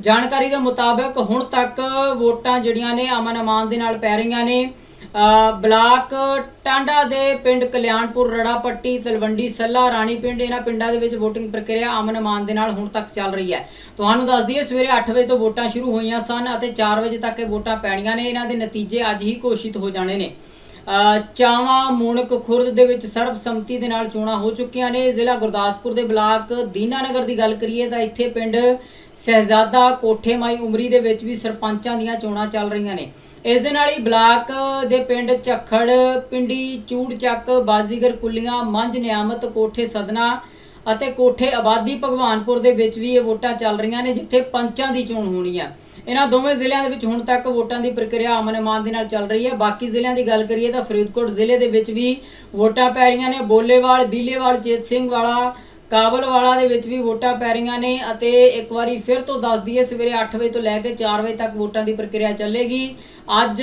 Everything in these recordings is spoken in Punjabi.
ਜਾਣਕਾਰੀ ਦੇ ਮੁਤਾਬਕ ਹੁਣ ਤੱਕ ਵੋਟਾਂ ਜਿਹੜੀਆਂ ਨੇ ਅਮਨ ਅਮਾਨ ਦੇ ਨਾਲ ਪੈ ਰਹੀਆਂ ਨੇ। ਬਲਾਕ ਟਾਂਡਾ ਦੇ ਪਿੰਡ ਕਲਿਆਣਪੁਰ, ਰੜਾਪੱਟੀ, ਤਲਵੰਡੀ, ਸੱਲਾ, ਰਾਣੀ ਪਿੰਡ ਇਹਨਾਂ ਪਿੰਡਾਂ ਦੇ ਵਿੱਚ VOTING ਪ੍ਰਕਿਰਿਆ ਅਮਨ ਅਮਾਨ ਦੇ ਨਾਲ ਹੁਣ ਤੱਕ ਚੱਲ ਰਹੀ ਹੈ। ਤੁਹਾਨੂੰ ਦੱਸ ਦਈਏ, ਸਵੇਰੇ 8 ਵਜੇ ਤੋਂ ਵੋਟਾਂ ਸ਼ੁਰੂ ਹੋਈਆਂ ਸਨ ਅਤੇ 4 ਵਜੇ ਤੱਕ ਇਹ ਵੋਟਾਂ ਪੈਣੀਆਂ ਨੇ। ਇਹਨਾਂ ਦੇ ਨਤੀਜੇ ਅੱਜ ਹੀ ਘੋਸ਼ਿਤ ਹੋ ਜਾਣੇ ਨੇ। ਚਾਵਾਂ, ਮੂਣਕ, ਖੁਰਦ ਦੇ ਵਿੱਚ ਸਰਬਸੰਮਤੀ ਦੇ ਨਾਲ ਚੋਣਾਂ ਹੋ ਚੁੱਕੀਆਂ ਨੇ। ਜ਼ਿਲ੍ਹਾ ਗੁਰਦਾਸਪੁਰ ਦੇ ਬਲਾਕ ਦੀਨਾਨਗਰ ਦੀ ਗੱਲ ਕਰੀਏ ਤਾਂ ਇੱਥੇ ਪਿੰਡ ਸਹਿਜ਼ਾਦਾ ਕੋਠੇ ਮਾਈ ਉਮਰੀ ਦੇ ਵਿੱਚ ਵੀ ਸਰਪੰਚਾਂ ਦੀਆਂ ਚੋਣਾਂ ਚੱਲ ਰਹੀਆਂ ਨੇ। ਇਸ ਦੇ ਨਾਲ ਹੀ ਬਲਾਕ ਦੇ ਪਿੰਡ ਝੱਖੜ, ਪਿੰਡੀ ਚੂੜ ਚੱਕ ਬਾਜ਼ੀਗਰ, ਕੁੱਲੀਆਂ, ਮੰਝ, ਨਿਆਮਤ, ਕੋਠੇ ਸਦਨਾ ਅਤੇ ਕੋਠੇ ਆਬਾਦੀ ਭਗਵਾਨਪੁਰ ਦੇ ਵਿੱਚ ਵੀ ਇਹ ਵੋਟਾਂ ਚੱਲ ਰਹੀਆਂ ਨੇ, ਜਿੱਥੇ ਪੰਚਾਂ ਦੀ ਚੋਣ ਹੋਣੀ ਆ। ਇਹਨਾਂ ਦੋਵੇਂ ਜ਼ਿਲ੍ਹਿਆਂ ਦੇ ਵਿੱਚ ਹੁਣ ਤੱਕ ਵੋਟਾਂ ਦੀ ਪ੍ਰਕਿਰਿਆ ਅਮਨ ਅਮਾਨ ਦੇ ਨਾਲ ਚੱਲ ਰਹੀ ਹੈ। ਬਾਕੀ ਜ਼ਿਲ੍ਹਿਆਂ ਦੀ ਗੱਲ ਕਰੀਏ ਤਾਂ ਫਰੀਦਕੋਟ ਜ਼ਿਲ੍ਹੇ ਦੇ ਵਿੱਚ ਵੀ ਵੋਟਾਂ ਪੈ ਰਹੀਆਂ ਨੇ। ਬੋਲੇਵਾਲ, ਬੀਲੇਵਾਲ ਚੇਤ ਸਿੰਘ ਵਾਲਾ ਕਾਬਲਵਾਲਾ ਦੇ ਵਿੱਚ ਵੀ ਵੋਟਾਂ ਪੈ ਰਹੀਆਂ ਨੇ ਅਤੇ ਇੱਕ ਵਾਰੀ ਫਿਰ ਤੋਂ ਦੱਸ ਦਈਏ, ਸਵੇਰੇ 8 ਵਜੇ ਤੋਂ ਲੈ ਕੇ 4 ਵਜੇ ਤੱਕ ਵੋਟਾਂ ਦੀ ਪ੍ਰਕਿਰਿਆ ਚੱਲੇਗੀ। ਅੱਜ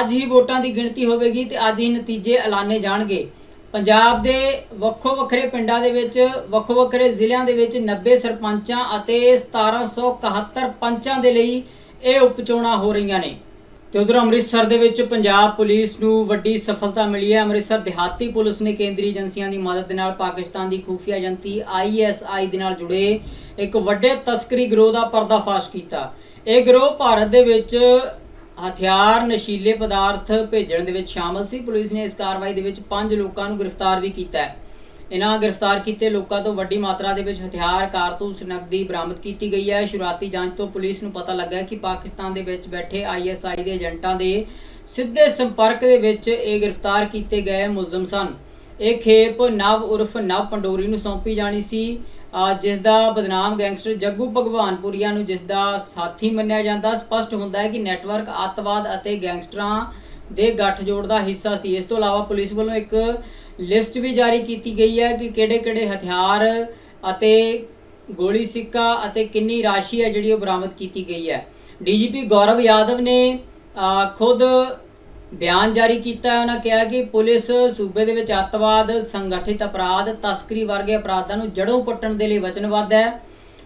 ਅੱਜ ਹੀ ਵੋਟਾਂ ਦੀ ਗਿਣਤੀ ਹੋਵੇਗੀ ਤੇ ਅੱਜ ਹੀ ਨਤੀਜੇ ਐਲਾਨੇ ਜਾਣਗੇ। ਪੰਜਾਬ ਦੇ ਵੱਖੋ ਵੱਖਰੇ ਪਿੰਡਾਂ ਦੇ ਵਿੱਚ ਵੱਖੋ ਵੱਖਰੇ ਜ਼ਿਲ੍ਹਿਆਂ ਦੇ ਵਿੱਚ 90 ਸਰਪੰਚਾਂ ਅਤੇ 1771 ਪੰਚਾਂ ਦੇ ਲਈ ਇਹ ਉਪਚੋਣਾਂ ਹੋ ਰਹੀਆਂ ਨੇ। ਤੇ ਉਧਰ ਅੰਮ੍ਰਿਤਸਰ ਦੇ ਵਿੱਚ ਪੰਜਾਬ ਪੁਲਿਸ ਨੂੰ ਵੱਡੀ ਸਫਲਤਾ ਮਿਲੀ ਹੈ। ਅੰਮ੍ਰਿਤਸਰ ਦਿਹਾਤੀ ਪੁਲਿਸ ਨੇ ਕੇਂਦਰੀ ਏਜੰਸੀਆਂ ਦੀ ਮਦਦ ਦੇ ਨਾਲ ਪਾਕਿਸਤਾਨ ਦੀ ਖੂਫੀਆ ਏਜੰਸੀ ਆਈਐਸਆਈ ਦੇ ਨਾਲ ਜੁੜੇ ਇੱਕ ਵੱਡੇ ਤਸਕਰੀ ਗਰੋਹ ਦਾ ਪਰਦਾਫਾਸ਼ ਕੀਤਾ। ਇਹ ਗਰੋਹ ਭਾਰਤ ਦੇ ਵਿੱਚ ਹਥਿਆਰ, ਨਸ਼ੀਲੇ ਪਦਾਰਥ ਭੇਜਣ ਦੇ ਵਿੱਚ ਸ਼ਾਮਲ ਸੀ। ਪੁਲਿਸ ਨੇ ਇਸ ਕਾਰਵਾਈ ਦੇ ਵਿੱਚ ਪੰਜ ਲੋਕਾਂ ਨੂੰ ਗ੍ਰਿਫਤਾਰ ਵੀ ਕੀਤਾ ਹੈ। ਇਹਨਾਂ ਗ੍ਰਿਫਤਾਰ ਕੀਤੇ ਲੋਕਾਂ ਤੋਂ ਵੱਡੀ ਮਾਤਰਾ ਦੇ ਵਿੱਚ ਹਥਿਆਰ, ਕਾਰਤੂਸ ਨਕਦੀ ਬਰਾਮਦ ਕੀਤੀ ਗਈ ਹੈ। ਸ਼ੁਰੂਆਤੀ ਜਾਂਚ ਤੋਂ ਪੁਲਿਸ ਨੂੰ ਪਤਾ ਲੱਗਾ ਕਿ ਪਾਕਿਸਤਾਨ ਦੇ ਵਿੱਚ ਬੈਠੇ ਆਈਐਸਆਈ ਦੇ ਏਜੰਟਾਂ ਦੇ ਸਿੱਧੇ ਸੰਪਰਕ ਦੇ ਵਿੱਚ ਇਹ ਗ੍ਰਿਫਤਾਰ ਕੀਤੇ ਗਏ ਮੁਲਜ਼ਮ ਸਨ। ਇਹ ਖੇਪ ਨਵ ਉਰਫ ਨਵ ਪੰਡੋਰੀ ਨੂੰ ਸੌਂਪੀ ਜਾਣੀ ਸੀ। ਜਿਸ ਦਾ ਬਦਨਾਮ ਗੈਂਗਸਟਰ ਜੱਗੂ ਭਗਵਾਨਪੁਰੀਆ ਨੂੰ ਜਿਸ ਦਾ ਸਾਥੀ ਮੰਨਿਆ ਜਾਂਦਾ, ਸਪਸ਼ਟ ਹੁੰਦਾ ਹੈ ਕਿ ਨੈਟਵਰਕ ਅੱਤਵਾਦ ਅਤੇ ਗੈਂਗਸਟਰਾਂ ਦੇ ਗੱਠਜੋੜ ਦਾ ਹਿੱਸਾ ਸੀ। ਇਸ ਤੋਂ ਇਲਾਵਾ ਪੁਲਿਸ ਵੱਲੋਂ ਇੱਕ ਲਿਸਟ ਵੀ ਜਾਰੀ ਕੀਤੀ ਗਈ ਹੈ ਕਿ ਕਿਹੜੇ-ਕਿਹੜੇ ਹਥਿਆਰ ਅਤੇ ਗੋਲੀ ਸਿੱਕਾ ਅਤੇ ਕਿੰਨੀ ਰਾਸ਼ੀ ਹੈ ਜਿਹੜੀ ਉਹ ਬਰਾਮਦ ਕੀਤੀ ਗਈ ਹੈ। ਡੀਜੀਪੀ ਗੌਰਵ ਯਾਦਵ ਨੇ ਖੁਦ ਬਿਆਨ ਜਾਰੀ ਕੀਤਾ ਉਹਨਾਂ ਕਿਹਾ ਕਿ ਪੁਲਿਸ ਸੂਬੇ ਦੇ ਵਿੱਚ ਅੱਤਵਾਦ, ਸੰਗਠਿਤ ਅਪਰਾਧ, ਤਸਕਰੀ ਵਰਗੇ ਅਪਰਾਧਾਂ ਨੂੰ ਜੜੋਂ ਪੁੱਟਣ ਦੇ ਲਈ ਵਚਨਬੱਧ ਹੈ।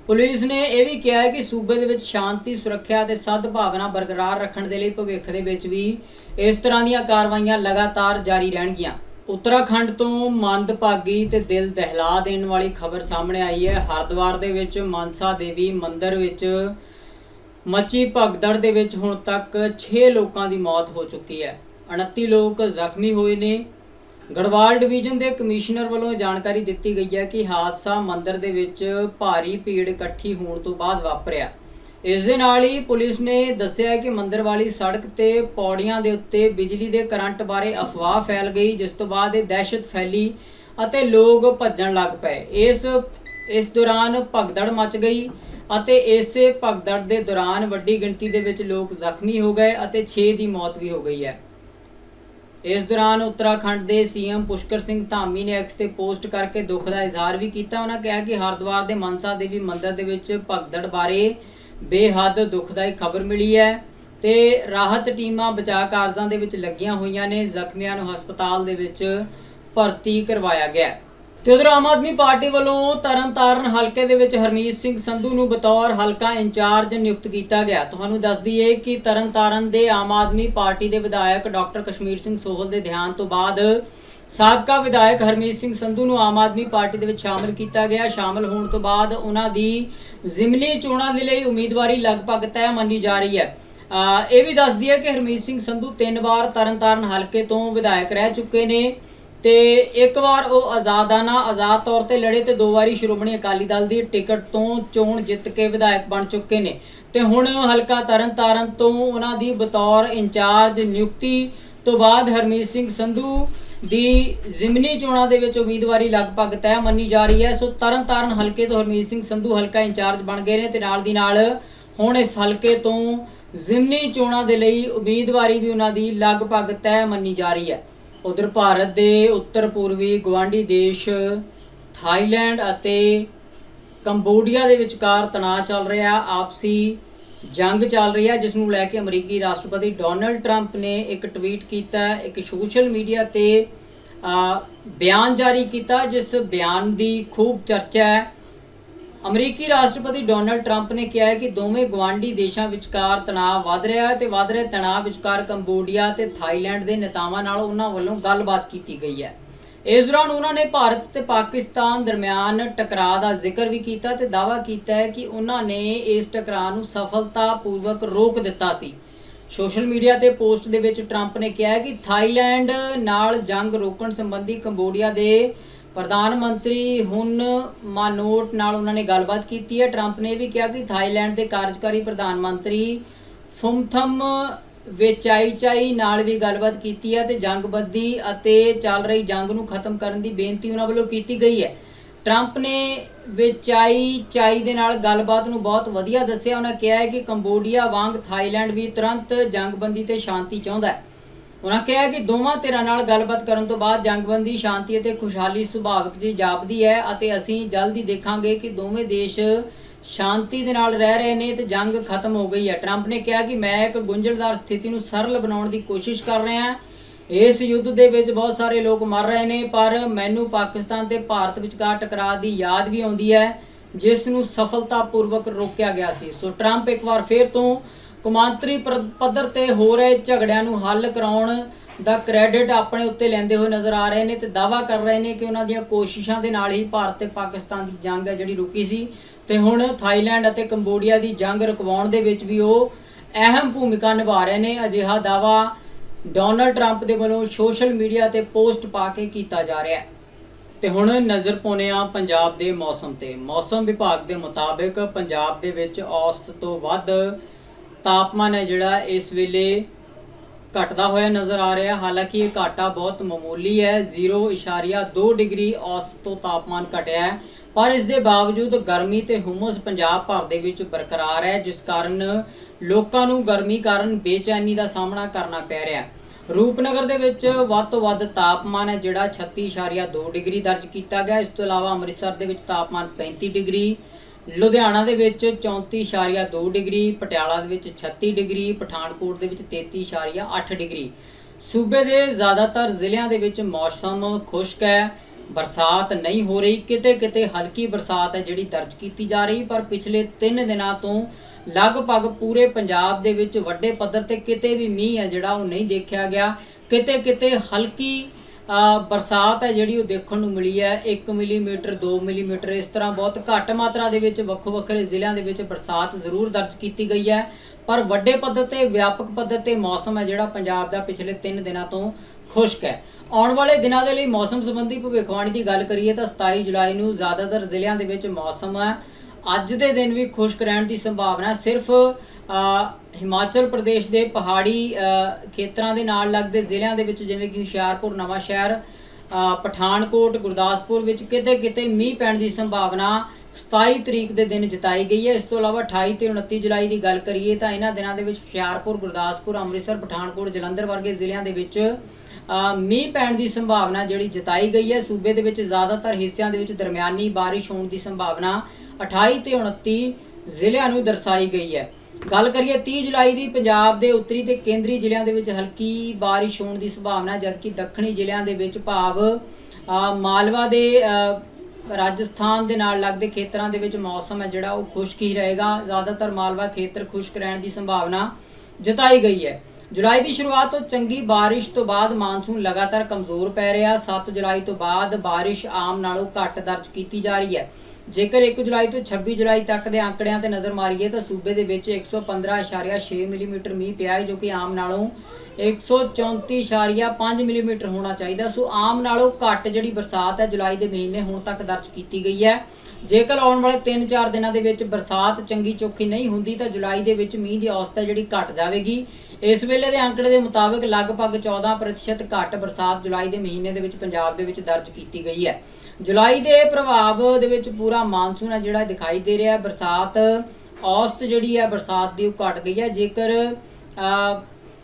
ਪੁਲਿਸ ਨੇ ਇਹ ਵੀ ਕਿਹਾ ਹੈ ਕਿ ਸੂਬੇ ਦੇ ਵਿੱਚ ਸ਼ਾਂਤੀ, ਸੁਰੱਖਿਆ ਅਤੇ ਸਦਭਾਵਨਾ ਬਰਕਰਾਰ ਰੱਖਣ ਦੇ ਲਈ ਭਵਿੱਖ ਦੇ ਵਿੱਚ ਵੀ ਇਸ ਤਰ੍ਹਾਂ ਦੀਆਂ ਕਾਰਵਾਈਆਂ ਲਗਾਤਾਰ ਜਾਰੀ ਰਹਿਣਗੀਆਂ। ਉੱਤਰਾਖੰਡ ਤੋਂ ਮੰਦਭਾਗੀ ਤੇ ਦਿਲ ਦਹਿਲਾ ਦੇਣ ਵਾਲੀ ਖਬਰ ਸਾਹਮਣੇ ਆਈ ਹੈ। ਹਰਿਦੁਆਰ ਦੇ ਵਿੱਚ ਮਨਸਾ ਦੇਵੀ ਮੰਦਿਰ ਵਿੱਚ ਮੱਚੀ ਭਗਦੜ ਦੇ ਵਿੱਚ ਹੁਣ ਤੱਕ 6 ਲੋਕਾਂ ਦੀ ਮੌਤ ਹੋ ਚੁੱਕੀ ਹੈ। 29 ਲੋਕ ਜ਼ਖਮੀ ਹੋਏ ਨੇ। ਗੜਵਾਲ ਡਿਵੀਜ਼ਨ ਦੇ ਕਮਿਸ਼ਨਰ ਵੱਲੋਂ ਜਾਣਕਾਰੀ ਦਿੱਤੀ ਗਈ ਹੈ ਕਿ ਹਾਦਸਾ ਮੰਦਰ ਦੇ ਵਿੱਚ ਭਾਰੀ ਭੀੜ ਇਕੱਠੀ ਹੋਣ ਤੋਂ ਬਾਅਦ ਵਾਪਰਿਆ। ਇਸ ਦੇ ਨਾਲ ਹੀ ਪੁਲਿਸ ਨੇ ਦੱਸਿਆ ਕਿ ਮੰਦਰ ਵਾਲੀ ਸੜਕ ਤੇ ਪੌੜੀਆਂ ਦੇ ਉੱਤੇ ਬਿਜਲੀ ਦੇ ਕਰੰਟ ਬਾਰੇ ਅਫਵਾਹ ਫੈਲ ਗਈ, ਜਿਸ ਤੋਂ ਬਾਅਦ ਇਹ ਦਹਿਸ਼ਤ ਫੈਲੀ ਅਤੇ ਲੋਕ ਭੱਜਣ ਲੱਗ ਪਏ। ਇਸ ਇਸ ਦੌਰਾਨ ਭਗਦੜ ਮਚ ਗਈ। ਅਤੇ ਇਸੇ ਭਗਦੜ ਦੇ ਦੌਰਾਨ ਵੱਡੀ ਗਿਣਤੀ ਦੇ ਵਿੱਚ ਲੋਕ ਜ਼ਖਮੀ ਹੋ ਗਏ ਅਤੇ 6 ਦੀ ਮੌਤ ਵੀ ਹੋ ਗਈ ਹੈ। ਇਸ ਦੌਰਾਨ ਉੱਤਰਾਖੰਡ ਦੇ ਸੀਐਮ ਪੁਸ਼ਕਰ ਸਿੰਘ ਧਾਮੀ ਨੇ ਐਕਸ ਤੇ ਪੋਸਟ ਕਰਕੇ ਦੁੱਖ ਦਾ ਇਜ਼ਹਾਰ ਵੀ ਕੀਤਾ। ਉਹਨਾਂ ਕਿਹਾ ਕਿ ਹਰਿਦੁਆਰ ਦੇ ਮਨਸਾ ਦੇਵੀ ਮੰਦਿਰ ਦੇ ਵਿੱਚ ਭਗਦੜ ਬਾਰੇ ਬੇਹੱਦ ਦੁਖਦਾਈ ਖਬਰ ਮਿਲੀ ਹੈ ਤੇ ਰਾਹਤ ਟੀਮਾਂ ਬਚਾਅ ਕਾਰਜਾਂ ਦੇ ਵਿੱਚ ਲੱਗੀਆਂ ਹੋਈਆਂ ਨੇ। ਜ਼ਖਮੀਆਂ ਨੂੰ ਹਸਪਤਾਲ ਦੇ ਵਿੱਚ ਭਰਤੀ ਕਰਵਾਇਆ ਗਿਆ ਤੇ ਉਧਰ ਆਮ ਆਦਮੀ ਪਾਰਟੀ ਵੱਲੋਂ ਤਰਨਤਾਰਨ ਹਲਕੇ ਦੇ ਵਿੱਚ ਹਰਮੀਤ ਸਿੰਘ ਸੰਧੂ ਨੂੰ ਬਤੌਰ ਹਲਕਾ ਇੰਚਾਰਜ ਨਿਯੁਕਤ ਕੀਤਾ ਗਿਆ। ਤੁਹਾਨੂੰ ਦੱਸ ਦਈਏ ਕਿ ਤਰਨਤਾਰਨ ਦੇ ਆਮ ਆਦਮੀ ਪਾਰਟੀ ਦੇ ਵਿਧਾਇਕ ਡਾਕਟਰ ਕਸ਼ਮੀਰ ਸਿੰਘ ਸੋਹਲ ਦੇ ਦੇਹਾਂਤ ਤੋਂ ਬਾਅਦ ਸਾਬਕਾ ਵਿਧਾਇਕ ਹਰਮੀਤ ਸਿੰਘ ਸੰਧੂ ਨੂੰ ਆਮ ਆਦਮੀ ਪਾਰਟੀ ਦੇ ਵਿੱਚ ਸ਼ਾਮਲ ਕੀਤਾ ਗਿਆ। ਸ਼ਾਮਲ ਹੋਣ ਤੋਂ ਬਾਅਦ ਉਹਨਾਂ ਦੀ ਜ਼ਿਮਨੀ ਚੋਣਾਂ ਦੇ ਲਈ ਉਮੀਦਵਾਰੀ ਲਗਭਗ ਤੈਅ ਮੰਨੀ ਜਾ ਰਹੀ ਹੈ। ਇਹ ਵੀ ਦੱਸ ਦਈਏ ਕਿ ਹਰਮੀਤ ਸਿੰਘ ਸੰਧੂ ਤਿੰਨ ਵਾਰ ਤਰਨਤਾਰਨ ਹਲਕੇ ਤੋਂ ਵਿਧਾਇਕ ਰਹਿ ਚੁੱਕੇ ਨੇ। ਤੇ ਇੱਕ ਵਾਰ ਉਹ ਆਜ਼ਾਦਾਨਾ ਆਜ਼ਾਦ ਤੌਰ ਤੇ ਲੜੇ ਤੇ ਦੋ ਵਾਰੀ ਸ਼੍ਰੋਮਣੀ ਅਕਾਲੀ ਦਲ ਦੀ ਟਿਕਟ ਤੋਂ ਚੋਣ ਜਿੱਤ ਕੇ ਵਿਧਾਇਕ ਬਣ ਚੁੱਕੇ ਨੇ। ਤੇ ਹੁਣ ਹਲਕਾ ਤਰਨਤਾਰਨ ਤੋਂ ਉਹਨਾਂ ਦੀ ਬਤੌਰ ਇੰਚਾਰਜ ਨਿਯੁਕਤੀ ਤੋਂ ਬਾਅਦ ਹਰਮੀਤ ਸਿੰਘ ਸੰਧੂ ਦੀ ਜ਼ਿਮਨੀ ਚੋਣਾਂ ਦੇ ਵਿੱਚ ਉਮੀਦਵਾਰੀ ਲਗਭਗ ਤੈਅ ਮੰਨੀ ਜਾ ਰਹੀ ਹੈ। ਸੋ ਤਰਨਤਾਰਨ ਹਲਕੇ ਤੋਂ ਹਰਮੀਤ ਸਿੰਘ ਸੰਧੂ ਹਲਕਾ ਇੰਚਾਰਜ ਬਣ ਗਏ ਨੇ ਤੇ ਨਾਲ ਦੀ ਨਾਲ ਹੁਣ ਇਸ ਹਲਕੇ ਤੋਂ ਜ਼ਿਮਨੀ ਚੋਣਾਂ ਦੇ ਲਈ ਉਮੀਦਵਾਰੀ ਵੀ ਉਹਨਾਂ ਦੀ ਲਗਭਗ ਤੈਅ ਮੰਨੀ ਜਾ ਰਹੀ ਹੈ। ਉਧਰ ਭਾਰਤ ਦੇ ਉੱਤਰ ਪੂਰਬੀ ਗਵਾਂਢੀ ਦੇਸ਼ ਥਾਈਲੈਂਡ ਅਤੇ ਕੰਬੋਡੀਆ ਦੇ ਵਿਚਕਾਰ ਤਣਾਅ ਚੱਲ ਰਿਹਾ, ਆਪਸੀ ਜੰਗ ਚੱਲ ਰਹੀ ਹੈ, ਜਿਸ ਨੂੰ ਲੈ ਕੇ ਅਮਰੀਕੀ ਰਾਸ਼ਟਰਪਤੀ ਡੋਨਲਡ ਟਰੰਪ ਨੇ ਇੱਕ ਟਵੀਟ ਕੀਤਾ, ਇੱਕ ਸੋਸ਼ਲ ਮੀਡੀਆ ਤੇ ਬਿਆਨ ਜਾਰੀ ਕੀਤਾ, ਜਿਸ ਬਿਆਨ ਦੀ ਖੂਬ ਚਰਚਾ ਹੈ। ਅਮਰੀਕੀ ਰਾਸ਼ਟਰਪਤੀ ਡੋਨਲਡ ਟਰੰਪ ਨੇ ਕਿਹਾ ਹੈ ਕਿ ਦੋਵੇਂ ਗਵਾਂਢੀ ਦੇਸ਼ਾਂ ਵਿਚਕਾਰ ਤਣਾਅ ਵੱਧ ਰਿਹਾ ਹੈ ਤੇ ਵਧ ਰਹੇ ਤਣਾਅ ਵਿਚਕਾਰ ਕੰਬੋਡੀਆ ਤੇ ਥਾਈਲੈਂਡ ਦੇ ਨੇਤਾਵਾਂ ਨਾਲ ਉਹਨਾਂ ਵੱਲੋਂ ਗੱਲਬਾਤ ਕੀਤੀ ਗਈ ਹੈ। ਇਸ ਦੌਰਾਨ ਉਹਨਾਂ ਨੇ ਭਾਰਤ ਤੇ ਪਾਕਿਸਤਾਨ ਦਰਮਿਆਨ ਟਕਰਾਅ ਦਾ ਜ਼ਿਕਰ ਵੀ ਕੀਤਾ ਤੇ ਦਾਅਵਾ ਕੀਤਾ ਹੈ ਕਿ ਉਹਨਾਂ ਨੇ ਇਸ ਟਕਰਾਅ ਨੂੰ ਸਫਲਤਾਪੂਰਵਕ ਰੋਕ ਦਿੱਤਾ ਸੀ। ਸੋਸ਼ਲ ਮੀਡੀਆ ਤੇ ਪੋਸਟ ਦੇ ਵਿੱਚ ਟਰੰਪ ਨੇ ਕਿਹਾ ਹੈ ਕਿ ਥਾਈਲੈਂਡ ਨਾਲ ਜੰਗ ਰੋਕਣ ਸੰਬੰਧੀ ਕੰਬੋਡੀਆ ਦੇ ਪ੍ਰਧਾਨ ਮੰਤਰੀ ਹੁਨ ਮਾਨੋਟ ਨਾਲ ਉਹਨਾਂ ਨੇ ਗੱਲਬਾਤ ਕੀਤੀ ਹੈ। ਟਰੰਪ ਨੇ ਇਹ ਵੀ ਕਿਹਾ ਕਿ ਥਾਈਲੈਂਡ ਦੇ ਕਾਰਜਕਾਰੀ ਪ੍ਰਧਾਨ ਮੰਤਰੀ ਫੁਮਥਮ ਵੇਚਾਈਚਾਈ ਨਾਲ ਵੀ ਗੱਲਬਾਤ ਕੀਤੀ ਹੈ ਤੇ ਜੰਗਬੰਦੀ ਅਤੇ ਚੱਲ ਰਹੀ ਜੰਗ ਨੂੰ ਖਤਮ ਕਰਨ ਦੀ ਬੇਨਤੀ ਉਹਨਾਂ ਵੱਲੋਂ ਕੀਤੀ ਗਈ ਹੈ। ਟਰੰਪ ਨੇ ਵੇਚਾਈਚਾਈ ਦੇ ਨਾਲ ਗੱਲਬਾਤ ਨੂੰ ਬਹੁਤ ਵਧੀਆ ਦੱਸਿਆ। ਉਹਨਾਂ ਕਿਹਾ ਹੈ ਕਿ ਕੰਬੋਡੀਆ ਵਾਂਗ ਥਾਈਲੈਂਡ ਵੀ ਤੁਰੰਤ ਜੰਗਬੰਦੀ ਤੇ ਸ਼ਾਂਤੀ ਚਾਹੁੰਦਾ ਹੈ। ਉਹਨਾਂ ਕਿਹਾ ਕਿ ਦੋਵਾਂ ਧਿਰਾਂ ਨਾਲ ਗੱਲਬਾਤ ਕਰਨ ਤੋਂ ਬਾਅਦ ਜੰਗਬੰਦੀ, ਸ਼ਾਂਤੀ ਅਤੇ ਖੁਸ਼ਹਾਲੀ ਸੁਭਾਵਿਕ ਜੀ ਜਾਪਦੀ ਹੈ ਅਤੇ ਅਸੀਂ ਜਲਦੀ ਦੇਖਾਂਗੇ ਕਿ ਦੋਵੇਂ ਦੇਸ਼ ਸ਼ਾਂਤੀ ਦੇ ਨਾਲ ਰਹਿ ਰਹੇ ਨੇ ਤੇ ਜੰਗ ਖਤਮ ਹੋ ਗਈ ਹੈ। ਟਰੰਪ ਨੇ ਕਿਹਾ ਕਿ ਮੈਂ ਇੱਕ ਗੁੰਝਲਦਾਰ ਸਥਿਤੀ ਨੂੰ ਸਰਲ ਬਣਾਉਣ ਦੀ ਕੋਸ਼ਿਸ਼ ਕਰ ਰਿਹਾ ਹਾਂ। ਇਸ ਯੁੱਧ ਦੇ ਵਿੱਚ ਬਹੁਤ ਸਾਰੇ ਲੋਕ ਮਰ ਰਹੇ ਨੇ, ਪਰ ਮੈਨੂੰ ਪਾਕਿਸਤਾਨ ਤੇ ਭਾਰਤ ਵਿਚਕਾਰ ਟਕਰਾਅ ਦੀ ਯਾਦ ਵੀ ਆਉਂਦੀ ਹੈ, ਜਿਸ ਨੂੰ ਸਫਲਤਾਪੂਰਵਕ ਰੋਕਿਆ ਗਿਆ ਸੀ। ਸੋ ਟਰੰਪ ਇੱਕ ਵਾਰ ਫੇਰ ਤੋਂ ਕੌਮਾਂਤਰੀ ਪੱਧਰ ਤੇ ਹੋ ਰਹੇ ਝਗੜਿਆਂ ਨੂੰ ਹੱਲ ਕਰਾਉਣ ਦਾ ਕ੍ਰੈਡਿਟ ਆਪਣੇ ਉੱਤੇ ਲੈਂਦੇ ਹੋਏ ਨਜ਼ਰ ਆ ਰਹੇ ਨੇ ਤੇ ਦਾਅਵਾ ਕਰ ਰਹੇ ਨੇ ਕਿ ਉਹਨਾਂ ਦੀਆਂ ਕੋਸ਼ਿਸ਼ਾਂ ਦੇ ਨਾਲ ਹੀ ਭਾਰਤ ਤੇ ਪਾਕਿਸਤਾਨ ਦੀ ਜੰਗ ਹੈ ਜਿਹੜੀ ਰੁਕੀ ਸੀ ਤੇ ਹੁਣ ਥਾਈਲੈਂਡ ਅਤੇ ਕੰਬੋਡੀਆ ਦੀ ਜੰਗ ਰੁਕਵਾਉਣ ਦੇ ਵਿੱਚ ਵੀ ਉਹ ਅਹਿਮ ਭੂਮਿਕਾ ਨਿਭਾ ਰਹੇ ਨੇ। ਅਜਿਹਾ ਦਾਅਵਾ ਡੋਨਲਡ ਟਰੰਪ ਦੇ ਵੱਲੋਂ ਸੋਸ਼ਲ ਮੀਡੀਆ ਤੇ ਪੋਸਟ ਪਾ ਕੇ ਕੀਤਾ ਜਾ ਰਿਹਾ ਹੈ। ਤੇ ਹੁਣ ਨਜ਼ਰ ਪਾਉਂਦੇ ਆ ਪੰਜਾਬ ਦੇ ਮੌਸਮ ਤੇ। ਮੌਸਮ ਵਿਭਾਗ ਦੇ ਮੁਤਾਬਿਕ ਪੰਜਾਬ ਦੇ ਵਿੱਚ ਔਸਤ ਤੋਂ ਵੱਧ ਤਾਪਮਾਨ ਹੈ ਜਿਹੜਾ ਇਸ ਵੇਲੇ ਘਟਦਾ ਹੋਇਆ ਨਜ਼ਰ ਆ ਰਿਹਾ। ਹਾਲਾਂਕਿ ਇਹ ਘਾਟਾ ਬਹੁਤ ਮਾਮੂਲੀ ਹੈ। 0.2 ਡਿਗਰੀ ਔਸਤ ਤੋਂ ਤਾਪਮਾਨ ਘਟਿਆ ਹੈ। ਪਰ ਇਸ ਦੇ ਬਾਵਜੂਦ ਗਰਮੀ ਤੇ ਹੁਮਸ ਪੰਜਾਬ ਭਰ ਦੇ ਵਿੱਚ ਬਰਕਰਾਰ ਹੈ, ਜਿਸ ਕਾਰਨ ਲੋਕਾਂ ਨੂੰ ਗਰਮੀ ਕਾਰਨ ਬੇਚੈਨੀ ਦਾ ਸਾਹਮਣਾ ਕਰਨਾ ਪੈ ਰਿਹਾ ਹੈ। ਰੂਪਨਗਰ ਦੇ ਵਿੱਚ ਵੱਧ ਤੋਂ ਵੱਧ ਤਾਪਮਾਨ ਹੈ ਜਿਹੜਾ 36.2 ਡਿਗਰੀ ਦਰਜ ਕੀਤਾ ਗਿਆ। ਇਸ ਤੋਂ ਇਲਾਵਾ ਅੰਮ੍ਰਿਤਸਰ ਦੇ ਵਿੱਚ ਤਾਪਮਾਨ 35 ਡਿਗਰੀ ਲੁਧਿਆਣਾ ਦੇ ਵਿੱਚ 34.2 ਡਿਗਰੀ, ਪਟਿਆਲਾ ਦੇ ਵਿੱਚ 36 ਡਿਗਰੀ, ਪਠਾਨਕੋਟ ਦੇ ਵਿੱਚ 33.8 ਡਿਗਰੀ। ਸੂਬੇ ਦੇ ਜ਼ਿਆਦਾਤਰ ਜ਼ਿਲ੍ਹਿਆਂ ਦੇ ਵਿੱਚ ਮੌਸਮ ਖੁਸ਼ਕ ਹੈ। ਬਰਸਾਤ ਨਹੀਂ ਹੋ ਰਹੀ ਕਿਤੇ ਕਿਤੇ ਹਲਕੀ ਬਰਸਾਤ ਹੈ ਜਿਹੜੀ ਦਰਜ ਕੀਤੀ ਜਾ ਰਹੀ, ਪਰ ਪਿਛਲੇ 3 ਦਿਨਾਂ ਤੋਂ ਲਗਭਗ ਪੂਰੇ ਪੰਜਾਬ ਦੇ ਵਿੱਚ ਵੱਡੇ ਪੱਧਰ ਤੇ ਕਿਤੇ ਵੀ ਮੀਂਹ ਹੈ ਜਿਹੜਾ ਉਹ ਨਹੀਂ ਦੇਖਿਆ ਗਿਆ। ਕਿਤੇ ਕਿਤੇ ਹਲਕੀ ਬਰਸਾਤ ਹੈ ਜਿਹੜੀ ਉਹ ਦੇਖਣ ਨੂੰ ਮਿਲੀ ਹੈ। 1 ਮਿਲੀਮੀਟਰ 2 ਮਿਲੀਮੀਟਰ, ਇਸ ਤਰ੍ਹਾਂ ਬਹੁਤ ਘੱਟ ਮਾਤਰਾ ਦੇ ਵਿੱਚ ਵੱਖੋ ਵੱਖਰੇ ਜ਼ਿਲ੍ਹਿਆਂ ਦੇ ਵਿੱਚ ਬਰਸਾਤ ਜ਼ਰੂਰ ਦਰਜ ਕੀਤੀ ਗਈ ਹੈ। ਪਰ ਵੱਡੇ ਪੱਧਰ ਤੇ, ਵਿਆਪਕ ਪੱਧਰ ਤੇ ਮੌਸਮ ਹੈ ਜਿਹੜਾ ਪੰਜਾਬ ਦਾ ਪਿਛਲੇ 3 ਦਿਨਾਂ ਤੋਂ ਖੁਸ਼ਕ ਹੈ। ਆਉਣ ਵਾਲੇ ਦਿਨਾਂ ਦੇ ਲਈ ਮੌਸਮ ਸੰਬੰਧੀ ਭਵਿੱਖਬਾਣੀ ਦੀ ਗੱਲ ਕਰੀਏ ਤਾਂ 27 ਜੁਲਾਈ ਨੂੰ ਜ਼ਿਆਦਾਤਰ ਜ਼ਿਲ੍ਹਿਆਂ ਦੇ ਵਿੱਚ ਮੌਸਮ ਹੈ। ਅੱਜ ਦੇ ਦਿਨ ਵੀ ਖੁਸ਼ਕ ਰਹਿਣ ਦੀ ਸੰਭਾਵਨਾ ਸਿਰਫ ਹਿਮਾਚਲ ਪ੍ਰਦੇਸ਼ ਦੇ ਪਹਾੜੀ ਖੇਤਰਾਂ ਦੇ ਨਾਲ ਲੱਗਦੇ ਜ਼ਿਲ੍ਹਿਆਂ ਦੇ ਵਿੱਚ ਜਿਵੇਂ ਕਿ ਹੁਸ਼ਿਆਰਪੁਰ, ਨਵਾਂ ਸ਼ਹਿਰ ਪਠਾਨਕੋਟ, ਗੁਰਦਾਸਪੁਰ ਵਿੱਚ ਕਿਤੇ ਕਿਤੇ ਮੀਂਹ ਪੈਣ ਦੀ ਸੰਭਾਵਨਾ 27 ਤਰੀਕ ਦੇ ਦਿਨ ਜਤਾਈ ਗਈ ਹੈ। ਇਸ ਤੋਂ ਇਲਾਵਾ 28 ਤੇ 29 ਜੁਲਾਈ ਦੀ ਗੱਲ ਕਰੀਏ ਤਾਂ ਇਹਨਾਂ ਦਿਨਾਂ ਦੇ ਵਿੱਚ ਹੁਸ਼ਿਆਰਪੁਰ, ਗੁਰਦਾਸਪੁਰ, ਅੰਮ੍ਰਿਤਸਰ, ਪਠਾਨਕੋਟ ਜਲੰਧਰ ਵਰਗੇ ਜ਼ਿਲ੍ਹਿਆਂ ਦੇ ਵਿੱਚ ਮੀਂਹ ਪੈਣ ਦੀ ਸੰਭਾਵਨਾ ਜਿਹੜੀ ਜਤਾਈ ਗਈ ਹੈ। ਸੂਬੇ ਦੇ ਵਿੱਚ ਜ਼ਿਆਦਾਤਰ ਹਿੱਸਿਆਂ ਦੇ ਵਿੱਚ ਦਰਮਿਆਨੀ ਬਾਰਿਸ਼ ਹੋਣ ਦੀ ਸੰਭਾਵਨਾ 28 ਤੇ 29 ਜ਼ਿਲ੍ਹਿਆਂ ਨੂੰ ਦਰਸਾਈ ਗਈ ਹੈ। ਗੱਲ ਕਰੀਏ 30 ਜੁਲਾਈ ਦੀ ਪੰਜਾਬ ਦੇ ਉੱਤਰੀ ਤੇ ਕੇਂਦਰੀ ਜ਼ਿਲ੍ਹਿਆਂ ਦੇ ਵਿੱਚ ਹਲਕੀ ਬਾਰਿਸ਼ ਹੋਣ ਦੀ ਸੰਭਾਵਨਾ, ਜਦਕਿ ਦੱਖਣੀ ਜ਼ਿਲ੍ਹਿਆਂ ਦੇ ਵਿੱਚ ਭਾਵ ਮਾਲਵਾ ਦੇ ਰਾਜਸਥਾਨ ਦੇ ਨਾਲ ਲੱਗਦੇ ਖੇਤਰਾਂ ਦੇ ਵਿੱਚ ਮੌਸਮ ਹੈ ਜਿਹੜਾ ਉਹ ਖੁਸ਼ਕ ਹੀ ਰਹੇਗਾ। ਜ਼ਿਆਦਾਤਰ ਮਾਲਵਾ ਖੇਤਰ ਖੁਸ਼ਕ ਰਹਿਣ ਦੀ ਸੰਭਾਵਨਾ ਜਤਾਈ ਗਈ ਹੈ। ਜੁਲਾਈ ਦੀ ਸ਼ੁਰੂਆਤ ਤੋਂ ਚੰਗੀ ਬਾਰਿਸ਼ ਤੋਂ ਬਾਅਦ ਮਾਨਸੂਨ ਲਗਾਤਾਰ ਕਮਜ਼ੋਰ ਪੈ ਰਿਹਾ। 7 ਜੁਲਾਈ ਤੋਂ ਬਾਅਦ ਬਾਰਿਸ਼ ਆਮ ਨਾਲੋਂ ਘੱਟ ਦਰਜ ਕੀਤੀ ਜਾ ਰਹੀ ਹੈ। ਜੇਕਰ 1 ਜੁਲਾਈ ਤੋਂ 26 ਜੁਲਾਈ ਤੱਕ ਦੇ ਅੰਕੜਿਆਂ ਤੇ ਨਜ਼ਰ ਮਾਰੀਏ ਤਾਂ ਸੂਬੇ ਦੇ ਵਿੱਚ 115.6 ਮਿਲੀਮੀਟਰ ਮੀਂਹ ਪਿਆ ਹੈ, ਜੋ ਕਿ ਆਮ ਨਾਲੋਂ 134.5 ਮਿਲੀਮੀਟਰ ਹੋਣਾ ਚਾਹੀਦਾ। ਸੋ ਆਮ ਨਾਲੋਂ ਘੱਟ ਜਿਹੜੀ ਬਰਸਾਤ ਹੈ, ਜੁਲਾਈ ਦੇ ਮਹੀਨੇ ਹੁਣ ਤੱਕ ਦਰਜ ਕੀਤੀ ਗਈ ਹੈ। ਜੇਕਰ ਆਉਣ ਵਾਲੇ 3-4 ਦਿਨਾਂ ਦੇ ਵਿੱਚ ਬਰਸਾਤ ਚੰਗੀ ਚੋਖੀ ਨਹੀਂ ਹੁੰਦੀ, ਤਾਂ ਜੁਲਾਈ ਦੇ ਵਿੱਚ ਮੀਂਹ ਦੀ ਔਸਤ ਹੈ ਜਿਹੜੀ ਘਟ ਜਾਵੇਗੀ। ਇਸ ਵੇਲੇ ਦੇ ਅੰਕੜੇ ਦੇ ਮੁਤਾਬਕ ਲਗਭਗ 14% ਘੱਟ ਬਰਸਾਤ ਜੁਲਾਈ ਦੇ ਮਹੀਨੇ ਦੇ ਵਿੱਚ ਪੰਜਾਬ ਦੇ ਵਿੱਚ ਦਰਜ ਕੀਤੀ ਗਈ ਹੈ। ਜੁਲਾਈ ਦੇ ਪ੍ਰਭਾਵ ਦੇ ਵਿੱਚ ਪੂਰਾ ਮਾਨਸੂਨ ਹੈ ਜਿਹੜਾ ਦਿਖਾਈ ਦੇ ਰਿਹਾ ਬਰਸਾਤ, ਔਸਤ ਜਿਹੜੀ ਹੈ, ਬਰਸਾਤ ਦੀ ਉਹ ਘਟ ਗਈ ਹੈ। ਜੇਕਰ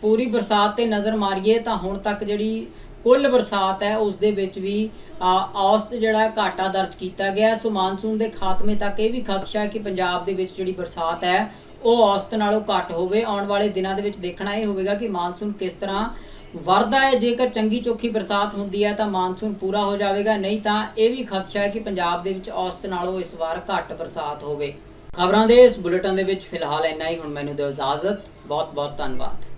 ਪੂਰੀ ਬਰਸਾਤ ਤੇ ਨਜ਼ਰ ਮਾਰੀਏ ਤਾਂ ਹੁਣ ਤੱਕ ਜਿਹੜੀ ਕੁੱਲ ਬਰਸਾਤ ਹੈ, ਉਸ ਦੇ ਵਿੱਚ ਵੀ ਔਸਤ ਜਿਹੜਾ ਘਾਟਾ ਦਰਜ ਕੀਤਾ ਗਿਆ ਸੋ ਮਾਨਸੂਨ ਦੇ ਖਾਤਮੇ ਤੱਕ ਇਹ ਵੀ ਖਦਸ਼ਾ ਹੈ ਕਿ ਪੰਜਾਬ ਦੇ ਵਿੱਚ ਜਿਹੜੀ ਬਰਸਾਤ ਹੈ, ਉਹ ਔਸਤ ਨਾਲੋਂ ਘੱਟ ਹੋਵੇ। ਆਉਣ ਵਾਲੇ ਦਿਨਾਂ ਦੇ ਵਿੱਚ ਦੇਖਣਾ ਇਹ ਹੋਵੇਗਾ ਕਿ ਮਾਨਸੂਨ ਕਿਸ ਤਰ੍ਹਾਂ ਵਰਦਾ ਹੈ, ਜੇਕਰ ਚੰਗੀ ਚੋਖੀ ਬਰਸਾਤ ਹੁੰਦੀ ਹੈ ਤਾਂ ਮਾਨਸੂਨ ਪੂਰਾ ਹੋ ਜਾਵੇਗਾ, ਨਹੀਂ ਤਾਂ ਇਹ ਵੀ ਖਦਸ਼ਾ ਹੈ ਕਿ ਪੰਜਾਬ ਦੇ ਵਿੱਚ ਔਸਤ ਨਾਲੋਂ ਇਸ ਵਾਰ ਘੱਟ ਬਰਸਾਤ ਹੋਵੇ। ਖਬਰਾਂ ਦੇ ਇਸ ਬੁਲੇਟਿਨ ਦੇ ਵਿੱਚ ਫਿਲਹਾਲ ਇੰਨਾ ਹੀ। ਹੁਣ ਮੈਨੂੰ ਦਿਓ ਇਜਾਜ਼ਤ। ਬਹੁਤ ਬਹੁਤ ਧੰਨਵਾਦ।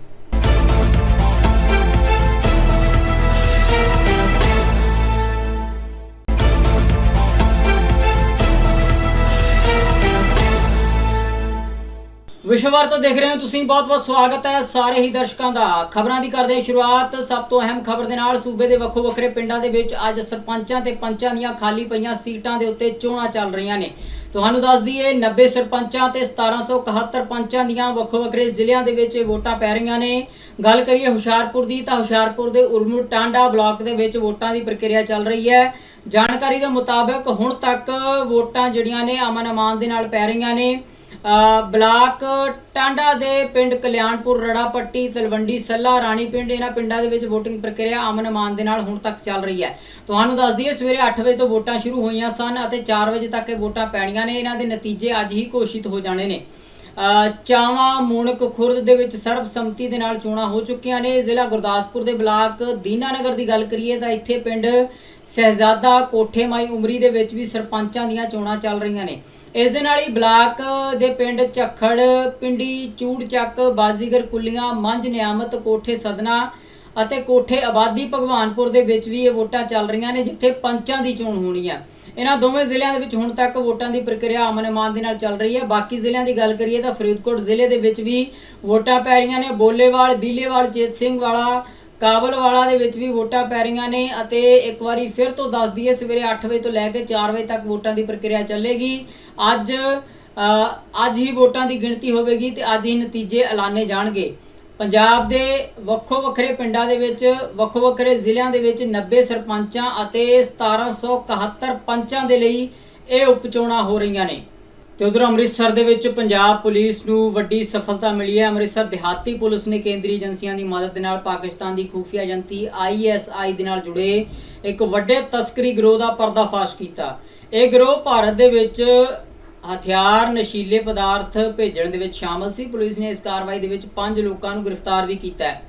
ਵਿਸ਼ਵਵਰਤ ਦੇਖ ਰਹੇ ਹੋ ਤੁਸੀਂ ਬਹੁਤ-ਬਹੁਤ ਸਵਾਗਤ ਹੈ ਸਾਰੇ ਹੀ ਦਰਸ਼ਕਾਂ ਦਾ। ਖਬਰਾਂ ਦੀ ਕਰਦੇ ਹਾਂ ਸ਼ੁਰੂਆਤ। ਸਭ ਤੋਂ ਅਹਿਮ ਖਬਰ ਦੇ ਨਾਲ ਸੂਬੇ ਦੇ ਵੱਖੋ ਵੱਖਰੇ ਪਿੰਡਾਂ ਦੇ ਵਿੱਚ ਅੱਜ ਸਰਪੰਚਾਂ ਤੇ ਪੰਚਾਂ ਦੀਆਂ ਖਾਲੀ ਪਈਆਂ ਸੀਟਾਂ ਦੇ ਉੱਤੇ ਚੋਣਾਂ ਚੱਲ ਰਹੀਆਂ ਨੇ। ਤੁਹਾਨੂੰ ਦੱਸ ਦਈਏ 90 ਸਰਪੰਚਾਂ ਤੇ 1771 ਪੰਚਾਂ ਦੀਆਂ ਵੱਖੋ ਵੱਖਰੇ ਜ਼ਿਲ੍ਹਿਆਂ ਦੇ ਵਿੱਚ ਵੋਟਾਂ ਪੈ ਰਹੀਆਂ ਨੇ। ਗੱਲ ਕਰੀਏ ਹੁਸ਼ਿਆਰਪੁਰ ਦੀ, ਤਾਂ ਹੁਸ਼ਿਆਰਪੁਰ ਦੇ ਉਰਮੂ ਟਾਂਡਾ ਬਲਾਕ ਦੇ ਵਿੱਚ ਵੋਟਾਂ ਦੀ ਪ੍ਰਕਿਰਿਆ ਚੱਲ ਰਹੀ ਹੈ। ਜਾਣਕਾਰੀ ਦੇ ਮੁਤਾਬਕ ਹੁਣ ਤੱਕ ਵੋਟਾਂ ਜਿਹੜੀਆਂ ਨੇ ਅਮਨ ਅਮਾਨ ਦੇ ਨਾਲ ਪੈ ਰਹੀਆਂ ਨੇ। ਬਲਾਕ ਟਾਂਡਾ ਦੇ ਪਿੰਡ ਕਲਿਆਣਪੁਰ ਰੜਾਪੱਟੀ ਤਲਵੰਡੀ ਸੱਲਾ ਰਾਣੀ ਪਿੰਡ ਇਹਨਾਂ ਪਿੰਡਾਂ ਦੇ ਵਿੱਚ VOTING ਪ੍ਰਕਿਰਿਆ ਅਮਨ ਅਮਾਨ ਦੇ ਨਾਲ ਹੁਣ ਤੱਕ ਚੱਲ ਰਹੀ ਹੈ। ਤੁਹਾਨੂੰ ਦੱਸ ਦਈਏ ਸਵੇਰੇ 8 ਵਜੇ ਤੋਂ ਵੋਟਾਂ ਸ਼ੁਰੂ ਹੋਈਆਂ ਸਨ ਅਤੇ 4 ਵਜੇ ਤੱਕ ਇਹ ਵੋਟਾਂ ਪੈਣੀਆਂ ਨੇ। ਇਹਨਾਂ ਦੇ ਨਤੀਜੇ ਅੱਜ ਹੀ ਘੋਸ਼ਿਤ ਹੋ ਜਾਣੇ ਨੇ। ਅ, ਚਾਵਾ ਮੂਣਕ ਖੁਰਦ ਦੇ ਵਿੱਚ ਸਰਬਸੰਮਤੀ ਦੇ ਨਾਲ ਚੋਣਾਂ ਹੋ ਚੁੱਕੀਆਂ ਨੇ। ਜ਼ਿਲ੍ਹਾ ਗੁਰਦਾਸਪੁਰ ਦੇ ਬਲਾਕ ਦੀਨਾਨਗਰ ਦੀ ਗੱਲ ਕਰੀਏ ਤਾਂ ਇੱਥੇ ਪਿੰਡ ਸਹਿਜ਼ਾਦਾ ਕੋਠੇਮਾਈ ਉਮਰੀ ਦੇ ਵਿੱਚ ਵੀ ਸਰਪੰਚਾਂ ਦੀਆਂ ਚੋਣਾਂ ਚੱਲ ਰਹੀਆਂ ਨੇ। ਇਸ ਦੇ ਨਾਲ ਹੀ ਬਲਾਕ ਦੇ ਪਿੰਡ ਝੱਖੜ, ਪਿੰਡੀ ਚੂੜ ਚੱਕ ਬਾਜ਼ੀਗਰ, ਕੁੱਲੀਆਂ, ਮੰਝ, ਨਿਆਮਤ, ਕੋਠੇ ਸਦਨਾ ਅਤੇ ਕੋਠੇ ਆਬਾਦੀ ਭਗਵਾਨਪੁਰ ਦੇ ਵਿੱਚ ਵੀ ਇਹ ਵੋਟਾਂ ਚੱਲ ਰਹੀਆਂ ਨੇ, ਜਿੱਥੇ ਪੰਚਾਂ ਦੀ ਚੋਣ ਹੋਣੀ ਹੈ ਇਹਨਾਂ ਦੋਵੇਂ ਜ਼ਿਲ੍ਹਿਆਂ ਦੇ ਵਿੱਚ ਹੁਣ ਤੱਕ ਵੋਟਾਂ ਦੀ ਪ੍ਰਕਿਰਿਆ ਅਮਨ ਅਮਾਨ ਦੇ ਨਾਲ ਚੱਲ ਰਹੀ ਹੈ। ਬਾਕੀ ਜ਼ਿਲ੍ਹਿਆਂ ਦੀ ਗੱਲ ਕਰੀਏ ਤਾਂ ਫਰੀਦਕੋਟ ਜ਼ਿਲ੍ਹੇ ਦੇ ਵਿੱਚ ਵੀ ਵੋਟਾਂ ਪੈ ਰਹੀਆਂ ਨੇ। ਬੋਲੇਵਾਲ, ਬੀਲੇਵਾਲ ਚੇਤ ਸਿੰਘ ਵਾਲਾ ਕਾਬਲਵਾਲਾ ਦੇ ਵਿੱਚ ਵੀ ਵੋਟਾਂ ਪੈ ਰਹੀਆਂ ਨੇ ਅਤੇ ਇੱਕ ਵਾਰੀ ਫਿਰ ਤੋਂ ਦੱਸ ਦਈਏ, ਸਵੇਰੇ 8 ਵਜੇ ਤੋਂ ਲੈ ਕੇ 4 ਵਜੇ ਤੱਕ ਵੋਟਾਂ ਦੀ ਪ੍ਰਕਿਰਿਆ ਚੱਲੇਗੀ। ਅੱਜ ਅੱਜ ਹੀ ਵੋਟਾਂ ਦੀ ਗਿਣਤੀ ਹੋਵੇਗੀ ਤੇ ਅੱਜ ਹੀ ਨਤੀਜੇ ਐਲਾਨੇ ਜਾਣਗੇ। ਪੰਜਾਬ ਦੇ ਵੱਖੋ ਵੱਖਰੇ ਪਿੰਡਾਂ ਦੇ ਵਿੱਚ, ਵੱਖੋ ਵੱਖਰੇ ਜ਼ਿਲ੍ਹਿਆਂ ਦੇ ਵਿੱਚ 90 ਸਰਪੰਚਾਂ ਅਤੇ 1771 ਪੰਚਾਂ ਦੇ ਲਈ ਇਹ ਉਪਚੋਣਾਂ ਹੋ ਰਹੀਆਂ ਨੇ। ਤੇ ਉਧਰ ਅੰਮ੍ਰਿਤਸਰ ਦੇ ਵਿੱਚ ਪੰਜਾਬ ਪੁਲਿਸ ਨੂੰ ਵੱਡੀ ਸਫਲਤਾ ਮਿਲੀ ਹੈ। ਅੰਮ੍ਰਿਤਸਰ ਦਿਹਾਤੀ ਪੁਲਿਸ ਨੇ ਕੇਂਦਰੀ ਏਜੰਸੀਆਂ ਦੀ ਮਦਦ ਦੇ ਨਾਲ ਪਾਕਿਸਤਾਨ ਦੀ ਖੂਫੀਆ ਏਜੰਸੀ ਆਈਐਸਆਈ ਦੇ ਨਾਲ ਜੁੜੇ ਇੱਕ ਵੱਡੇ ਤਸਕਰੀ ਗਰੋਹ ਦਾ ਪਰਦਾਫਾਸ਼ ਕੀਤਾ। ਇਹ ਗਰੋਹ ਭਾਰਤ ਦੇ ਵਿੱਚ ਹਥਿਆਰ, ਨਸ਼ੀਲੇ ਪਦਾਰਥ ਭੇਜਣ ਦੇ ਵਿੱਚ ਸ਼ਾਮਲ ਸੀ। ਪੁਲਿਸ ਨੇ ਇਸ ਕਾਰਵਾਈ ਦੇ ਵਿੱਚ 5 ਲੋਕਾਂ ਨੂੰ ਗ੍ਰਿਫਤਾਰ ਵੀ ਕੀਤਾ ਹੈ।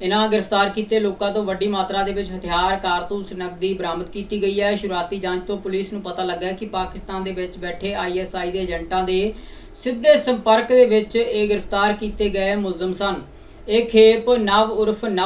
ਇਹਨਾਂ ਗ੍ਰਿਫਤਾਰ ਕੀਤੇ ਲੋਕਾਂ ਤੋਂ ਵੱਡੀ ਮਾਤਰਾ ਦੇ ਵਿੱਚ ਹਥਿਆਰ, ਕਾਰਤੂਸ ਨਕਦੀ ਬਰਾਮਦ ਕੀਤੀ ਗਈ ਹੈ। ਸ਼ੁਰੂਆਤੀ ਜਾਂਚ ਤੋਂ ਪੁਲਿਸ ਨੂੰ ਪਤਾ ਲੱਗਾ ਕਿ ਪਾਕਿਸਤਾਨ ਦੇ ਵਿੱਚ ਬੈਠੇ ਆਈਐਸਆਈ ਦੇ ਏਜੰਟਾਂ ਦੇ ਸਿੱਧੇ ਸੰਪਰਕ ਦੇ ਵਿੱਚ ਇਹ ਗ੍ਰਿਫਤਾਰ ਕੀਤੇ ਗਏ ਮੁਲਜ਼ਮ ਸਨ। ਇਹ ਖੇਪ ਨਵ ਉਰਫ ਨਵ